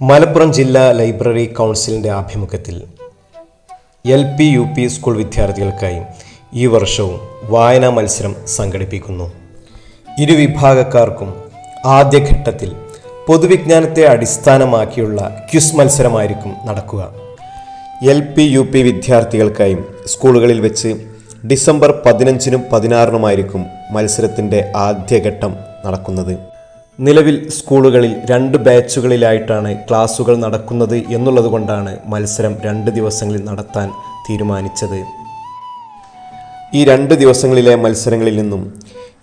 മലപ്പുറം ജില്ലാ ലൈബ്രറി കൗൺസിലിന്റെ ആഭിമുഖ്യത്തിൽ L P U P school വിദ്യാർത്ഥികൾക്കായി ഈ വർഷവും വായനാ മത്സരം സംഘടിപ്പിക്കുന്നു. ഇരുവിഭാഗക്കാർക്കും ആദ്യഘട്ടത്തിൽ പൊതുവിജ്ഞാനത്തെ അടിസ്ഥാനമാക്കിയുള്ള ക്യുസ് മത്സരമായിരിക്കും നടക്കുക. എൽ പി യു പി വിദ്യാർത്ഥികൾക്കായി സ്കൂളുകളിൽ വെച്ച് ഡിസംബർ പതിനഞ്ചിനും പതിനാറിനുമായിരിക്കും മത്സരത്തിന്റെ ആദ്യഘട്ടം നടക്കുന്നത്. നിലവിൽ സ്കൂളുകളിൽ രണ്ട് ബാച്ചുകളിലായിട്ടാണ് ക്ലാസുകൾ നടക്കുന്നത് എന്നുള്ളതുകൊണ്ടാണ് മത്സരം രണ്ട് ദിവസങ്ങളിൽ നടത്താൻ തീരുമാനിച്ചത്. ഈ രണ്ട് ദിവസങ്ങളിലെ മത്സരങ്ങളിൽ നിന്നും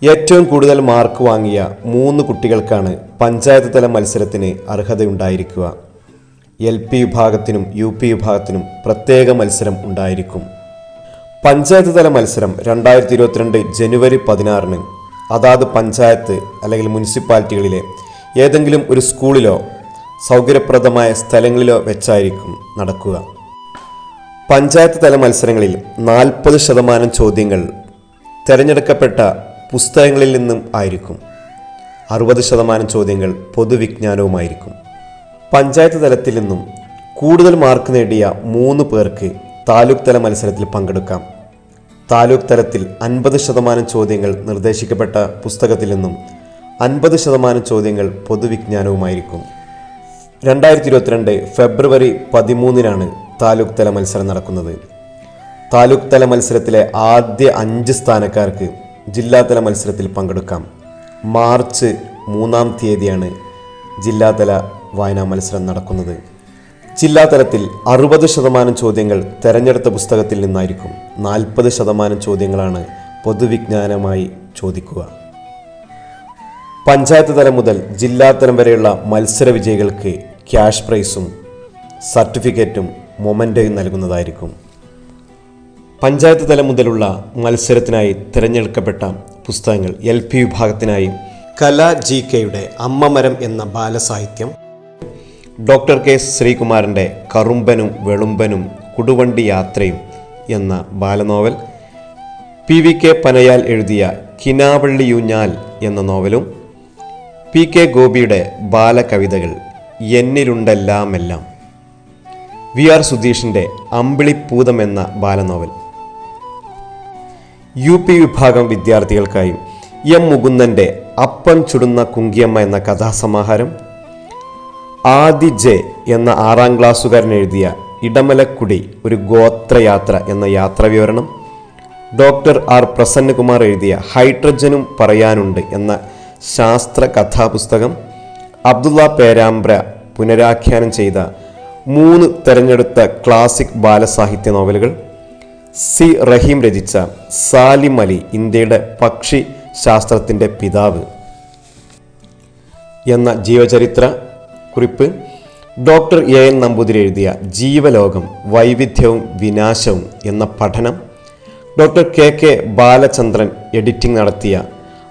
ഏറ്റവും കൂടുതൽ മാർക്ക് വാങ്ങിയ മൂന്ന് കുട്ടികൾക്കാണ് പഞ്ചായത്ത് തല മത്സരത്തിന് അർഹതയുണ്ടായിരിക്കുക. എൽ പി വിഭാഗത്തിനും യു പി വിഭാഗത്തിനും പ്രത്യേക മത്സരം ഉണ്ടായിരിക്കും. പഞ്ചായത്ത് തല മത്സരം രണ്ടായിരത്തി ഇരുപത്തിരണ്ട് ജനുവരി പതിനാറിന് അതാത് പഞ്ചായത്ത് അല്ലെങ്കിൽ മുനിസിപ്പാലിറ്റികളിലെ ഏതെങ്കിലും ഒരു സ്കൂളിലോ സൗകര്യപ്രദമായ സ്ഥലങ്ങളിലോ വെച്ചായിരിക്കും നടക്കുക. പഞ്ചായത്ത് തല മത്സരങ്ങളിൽ നാൽപ്പത് ശതമാനം ചോദ്യങ്ങൾ തിരഞ്ഞെടുക്കപ്പെട്ട പുസ്തകങ്ങളിൽ നിന്നും ആയിരിക്കും. അറുപത് ശതമാനം ചോദ്യങ്ങൾ പൊതുവിജ്ഞാനവുമായിരിക്കും. പഞ്ചായത്ത് തലത്തിൽ നിന്നും കൂടുതൽ മാർക്ക് നേടിയ മൂന്ന് പേർക്ക് താലൂക്ക് തല മത്സരത്തിൽ പങ്കെടുക്കാം. താലൂക്ക് തലത്തിൽ അൻപത് ശതമാനം ചോദ്യങ്ങൾ നിർദ്ദേശിക്കപ്പെട്ട പുസ്തകത്തിൽ നിന്നും അൻപത് ശതമാനം ചോദ്യങ്ങൾ പൊതുവിജ്ഞാനവുമായിരിക്കും. രണ്ടായിരത്തി ഇരുപത്തിരണ്ട് ഫെബ്രുവരി പതിമൂന്നിനാണ് താലൂക്ക് തല മത്സരം നടക്കുന്നത്. താലൂക്ക് തല മത്സരത്തിലെ ആദ്യ അഞ്ച് സ്ഥാനക്കാർക്ക് ജില്ലാതല മത്സരത്തിൽ പങ്കെടുക്കാം. മാർച്ച് മൂന്നാം തീയതിയാണ് ജില്ലാതല വായനാ മത്സരം നടക്കുന്നത്. ജില്ലാതലത്തിൽ അറുപത് ശതമാനം ചോദ്യങ്ങൾ തെരഞ്ഞെടുത്ത പുസ്തകത്തിൽ നിന്നായിരിക്കും. നാൽപ്പത് ശതമാനം ചോദ്യങ്ങളാണ് പൊതുവിജ്ഞാനമായി ചോദിക്കുക. പഞ്ചായത്ത് തലം മുതൽ ജില്ലാ തലം വരെയുള്ള മത്സര വിജയികൾക്ക് ക്യാഷ് പ്രൈസും സർട്ടിഫിക്കറ്റും മൊമെന്റയും നൽകുന്നതായിരിക്കും. പഞ്ചായത്ത് തലം മുതലുള്ള മത്സരത്തിനായി തിരഞ്ഞെടുക്കപ്പെട്ട പുസ്തകങ്ങൾ എൽ പി വിഭാഗത്തിനായി കല ജി കെയുടെ അമ്മമരം എന്ന ബാലസാഹിത്യം ഡോക്ടർ കെ ശ്രീകുമാരന്റെ കറുമ്പനും വെളുമ്പനും കുടുവണ്ടി യാത്രയും എന്ന ബാലനോവൽ. പി വി കെ പനയാൽ എഴുതിയ കിനാവള്ളിയൂഞ്ഞാൽ എന്ന നോവലും പി കെ ഗോപിയുടെ ബാലകവിതകൾ എന്നിലുണ്ടെല്ലാമെല്ലാം. വി ആർ സുധീഷിന്റെ അമ്പിളിപ്പൂതം എന്ന ബാലനോവൽ. യു പി വിഭാഗം വിദ്യാർത്ഥികൾക്കായി എം മുകുന്ദന്റെ അപ്പം ചുടുന്ന കുങ്കിയമ്മ എന്ന കഥാസമാഹാരം ആദി ജെ എന്ന ആറാം ക്ലാസ്സുകാരൻ എഴുതിയ ഇടമലക്കുടി ഒരു ഗോത്രയാത്ര എന്ന യാത്രാവിവരണം ഡോക്ടർ ആർ പ്രസന്നകുമാർ എഴുതിയ ഹൈഡ്രജനും പറയാനുണ്ട് എന്ന ശാസ്ത്ര കഥാപുസ്തകം അബ്ദുള്ള പേരാമ്പ്ര പുനരാഖ്യാനം ചെയ്ത മൂന്ന് തെരഞ്ഞെടുത്ത ക്ലാസിക് ബാലസാഹിത്യ നോവലുകൾ സി റഹീം രചിച്ച സാലിം അലി ഇന്ത്യയുടെ പക്ഷി ശാസ്ത്രത്തിന്റെ പിതാവ് എന്ന ജീവചരിത്ര കുറിപ്പ് ഡോക്ടർ എ എൻ നമ്പൂതിരി എഴുതിയ ജീവലോകം വൈവിധ്യവും വിനാശവും എന്ന പഠനം doctor K K Balachandran editing നടത്തിയ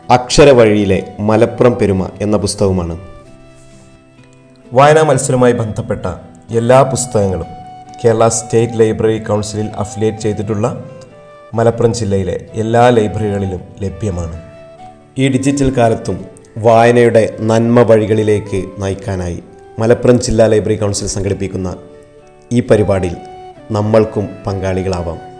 അക്ഷരവഴിയിലെ മലപ്പുറം പെരുമ എന്ന പുസ്തകമാണ്. വായനാ മത്സരവുമായി ബന്ധപ്പെട്ട എല്ലാ പുസ്തകങ്ങളും കേരള സ്റ്റേറ്റ് ലൈബ്രറി കൗൺസിലിൽ അഫിലിയേറ്റ് ചെയ്തിട്ടുള്ള മലപ്പുറം ജില്ലയിലെ എല്ലാ ലൈബ്രറികളിലും ലഭ്യമാണ്. ഈ ഡിജിറ്റൽ കാലത്തും വായനയുടെ നന്മ വഴികളിലേക്ക് നയിക്കാനായി മലപ്പുറം ജില്ലാ ലൈബ്രറി കൗൺസിൽ സംഘടിപ്പിക്കുന്ന ഈ പരിപാടിയിൽ നമ്മൾക്കും പങ്കാളികളാവാം.